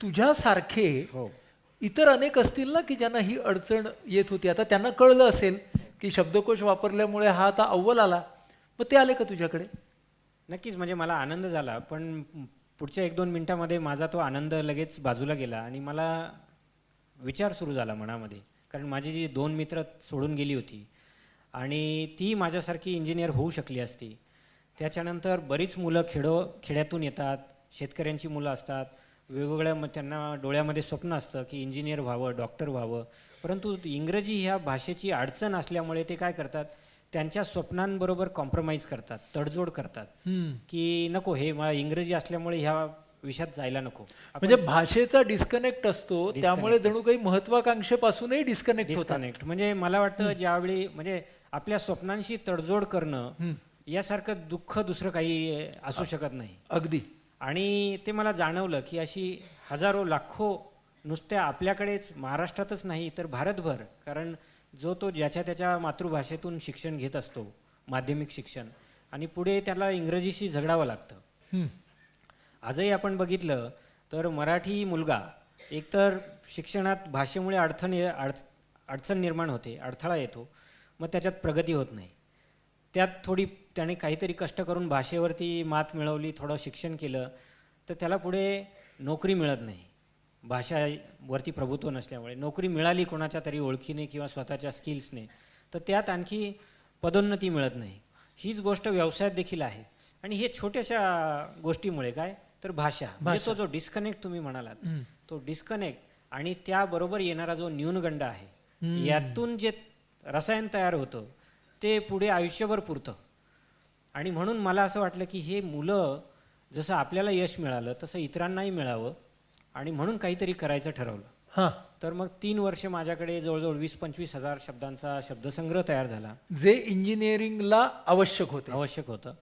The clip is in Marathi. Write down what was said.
तुझ्यासारखे हो. इतर अनेक असतील ना की ज्यांना ही अडचण येत होती. आता त्यांना कळलं असेल की शब्दकोश वापरल्यामुळे हा आता अव्वल आला. मग ते आले का तुझ्याकडे? नक्कीच म्हणजे मला आनंद झाला पण पुढच्या एक दोन मिनिटामध्ये माझा तो आनंद लगेच बाजूला गेला आणि मला विचार सुरू झाला मनामध्ये. कारण माझी जी दोन मित्र सोडून गेली होती आणि ती माझ्यासारखी इंजिनियर होऊ शकली असती. त्याच्यानंतर बरीच मुलं खेडो खेड्यातून येतात शेतकऱ्यांची मुलं असतात वेगवेगळ्या त्यांना डोळ्यामध्ये स्वप्न असतं की इंजिनियर व्हावं डॉक्टर व्हावं. परंतु इंग्रजी ह्या भाषेची अडचण असल्यामुळे ते काय करतात? त्यांच्या स्वप्नांबरोबर कॉम्प्रोमाइज करतात तडजोड करतात. की नको हे मला इंग्रजी असल्यामुळे ह्या विषयात जायला नको. म्हणजे भाषेचा डिस्कनेक्ट असतो त्यामुळे जणू काही महत्वाकांक्षेपासूनही डिस्कनेक्ट डिस्कनेक्ट म्हणजे मला वाटतं ज्यावेळी म्हणजे आपल्या स्वप्नांशी तडजोड करणं यासारखं दुःख दुसरं काही असू शकत नाही. अगदी. आणि ते मला जाणवलं की अशी हजारो लाखो नुसत्या आपल्याकडेच महाराष्ट्रातच नाही तर भारतभर कारण जो तो ज्याच्या त्याच्या मातृभाषेतून शिक्षण घेत असतो माध्यमिक शिक्षण आणि पुढे त्याला इंग्रजीशी झगडावं लागतं. आजही आपण बघितलं तर मराठी मुलगा एकतर शिक्षणात भाषेमुळे अडचण ये- अड अडचण निर्माण होते अडथळा येतो मग त्याच्यात प्रगती होत नाही त्यात थोडी त्याने काहीतरी कष्ट करून भाषेवरती मात मिळवली थोडं शिक्षण केलं तर त्याला पुढे नोकरी मिळत नाही. भाषावरती प्रभुत्व नसल्यामुळे. नोकरी मिळाली कोणाच्या तरी ओळखीने किंवा स्वतःच्या स्किल्सने तर त्यात आणखी पदोन्नती मिळत नाही. हीच गोष्ट व्यवसायात देखील आहे. आणि हे छोट्याशा गोष्टीमुळे काय? तर भाषा. म्हणजे तो जो डिस्कनेक्ट तुम्ही म्हणालात तो डिस्कनेक्ट आणि त्याबरोबर येणारा जो न्यूनगंड आहे यातून जे रसायन तयार होतं ते पुढे आयुष्यभर पुरतं. आणि म्हणून मला असं वाटलं की हे मुलं जसं आपल्याला यश मिळालं तसं इतरांनाही मिळावं आणि म्हणून काहीतरी करायचं ठरवलं. हा. तर मग तीन वर्ष माझ्याकडे जवळजवळ वीस पंचवीस हजार शब्दांचा शब्दसंग्रह तयार झाला. जे इंजिनिअरिंगला आवश्यक होते. आवश्यक होतं.